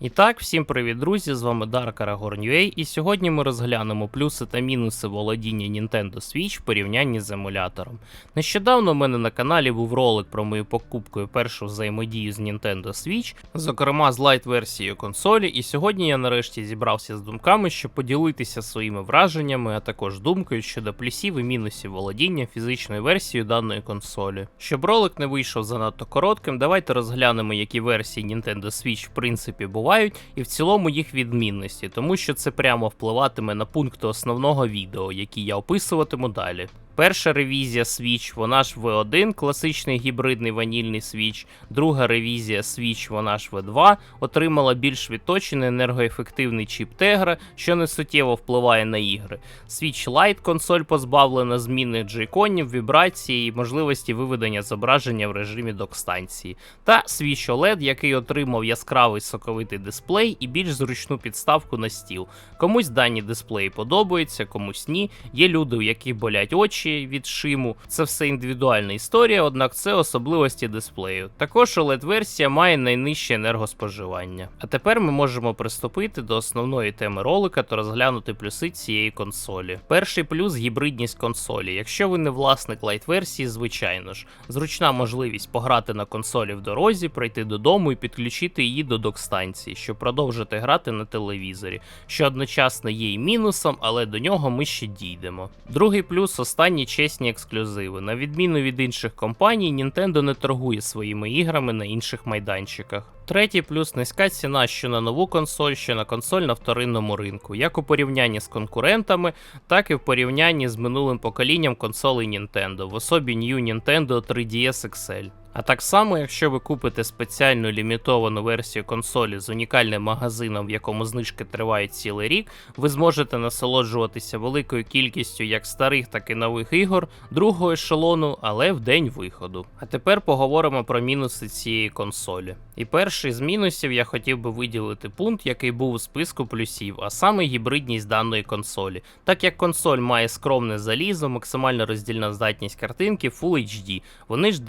І так, всім привіт, друзі! З вами Дарк Aragorn.ua, і сьогодні ми розглянемо плюси та мінуси володіння Nintendo Switch в порівнянні з емулятором. Нещодавно у мене на каналі був ролик про мою покупку і першу взаємодію з Nintendo Switch, зокрема з лайт-версією консолі, і сьогодні я нарешті зібрався з думками, щоб поділитися своїми враженнями, а також думкою щодо плюсів і мінусів володіння фізичною версією даної консолі. Щоб ролик не вийшов занадто коротким, давайте розглянемо, які версії Nintendo Switch в принципі бувають, і в цілому їх відмінності, тому що це прямо впливатиме на пункти основного відео, які я описуватиму далі. Перша ревізія Switch, вона ж V1, класичний гібридний ванільний Switch. Друга ревізія Switch, вона ж V2, отримала більш відточений енергоефективний чіп Tegra, що не суттєво впливає на ігри. Switch Lite консоль позбавлена змінних джейконів, вібрації і можливості виведення зображення в режимі док-станції. Та Switch OLED, який отримав яскравий соковитий дисплей і більш зручну підставку на стіл. Комусь дані дисплеї подобаються, комусь ні. Є люди, у яких болять очі від шиму. Це все індивідуальна історія, однак це особливості дисплею. Також OLED-версія має найнижче енергоспоживання. А тепер ми можемо приступити до основної теми ролика та розглянути плюси цієї консолі. Перший плюс гібридність консолі. Якщо ви не власник лайт-версії, звичайно ж, зручна можливість пограти на консолі в дорозі, прийти додому і підключити її до док-станції, щоб продовжити грати на телевізорі, що одночасно є і мінусом, але до нього ми ще дійдемо. Другий плюс останні чесні ексклюзиви. На відміну від інших компаній, Nintendo не торгує своїми іграми на інших майданчиках. Третій плюс низька ціна що на нову консоль, що на консоль на вторинному ринку, як у порівнянні з конкурентами, так і в порівнянні з минулим поколінням консолей Nintendo, в особі New Nintendo 3DS XL. А так само, якщо ви купите спеціальну лімітовану версію консолі з унікальним магазином, в якому знижки тривають цілий рік, ви зможете насолоджуватися великою кількістю як старих, так і нових ігор другого ешелону, але в день виходу. А тепер поговоримо про мінуси цієї консолі. І перший з мінусів я хотів би виділити пункт, який був у списку плюсів, а саме гібридність даної консолі. Так як консоль має скромне залізо, максимальна роздільна здатність картинки Full HD, вони ж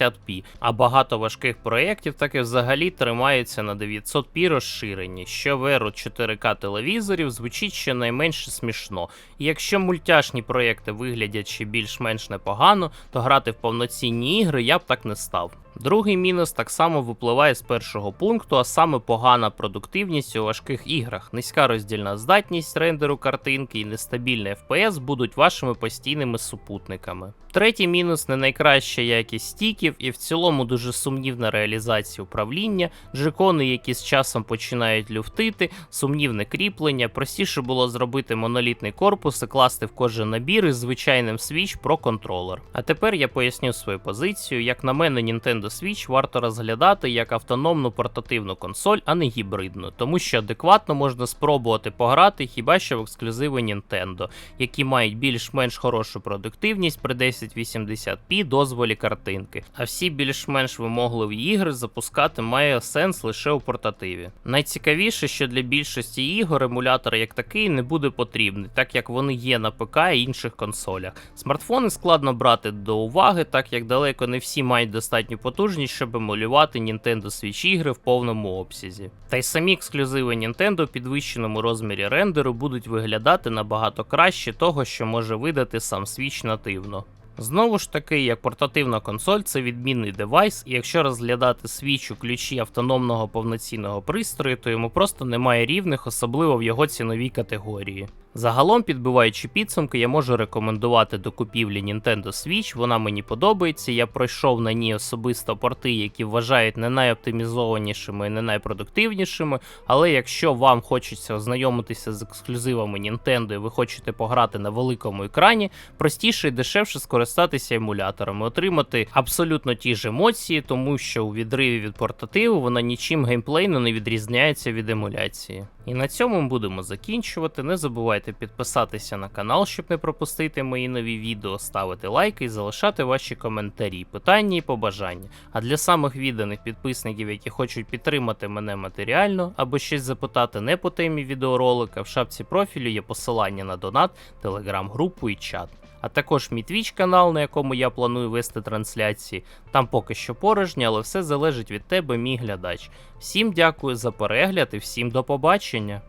1080p, а багато важких проєктів так і взагалі тримаються на 900p розширенні, що в еру 4К телевізорів звучить щонайменше смішно. І якщо мультяшні проєкти виглядять ще більш-менш непогано, то грати в повноцінні ігри я б так не став. Другий мінус так само випливає з першого пункту, а саме погана продуктивність у важких іграх, низька роздільна здатність рендеру картинки і нестабільний FPS будуть вашими постійними супутниками. Третій мінус не найкраща якість стіків і в цілому дуже сумнівна реалізація управління, джекони, які з часом починають люфтити, сумнівне кріплення, простіше було зробити монолітний корпус і класти в кожен набір із звичайним Switch Pro контролер. А тепер я поясню свою позицію. Як на мене, Nintendo Switch варто розглядати як автономну портативну консоль, а не гібридну, тому що адекватно можна спробувати пограти хіба що в ексклюзиви Nintendo, які мають більш-менш хорошу продуктивність при 1080p дозволі картинки. А всі більш-менш вимогливі ігри запускати має сенс лише у портативі. Найцікавіше, що для більшості ігор емулятор як такий не буде потрібний, так як вони є на ПК і інших консолях. Смартфони складно брати до уваги, так як далеко не всі мають достатню потужність, щоб емулювати Nintendo Switch ігри в повному обсязі. Та й самі ексклюзиви Nintendo в підвищеному розмірі рендеру будуть виглядати набагато краще того, що може видати сам Switch нативно. Знову ж таки, як портативна консоль, це відмінний девайс, і якщо розглядати Switch у ключі автономного повноцінного пристрою, то йому просто немає рівних, особливо в його ціновій категорії. Загалом, підбиваючи підсумки, я можу рекомендувати до купівлі Nintendo Switch, вона мені подобається. Я пройшов на ній особисто порти, які вважають не найоптимізованішими і не найпродуктивнішими. Але якщо вам хочеться ознайомитися з ексклюзивами Nintendo і ви хочете пограти на великому екрані, простіше і дешевше скористатися емуляторами, отримати абсолютно ті ж емоції, тому що у відриві від портативу вона нічим геймплейно не відрізняється від емуляції. І на цьому будемо закінчувати. Не забувайте підписатися на канал, щоб не пропустити мої нові відео, ставити лайки і залишати ваші коментарі, питання і побажання. А для самих відданих підписників, які хочуть підтримати мене матеріально або щось запитати не по темі відеоролика, в шапці профілю є посилання на донат, телеграм-групу і чат. А також мій Twitch канал, на якому я планую вести трансляції. Там поки що порожні, але все залежить від тебе, мій глядач. Всім дякую за перегляд і всім до побачення.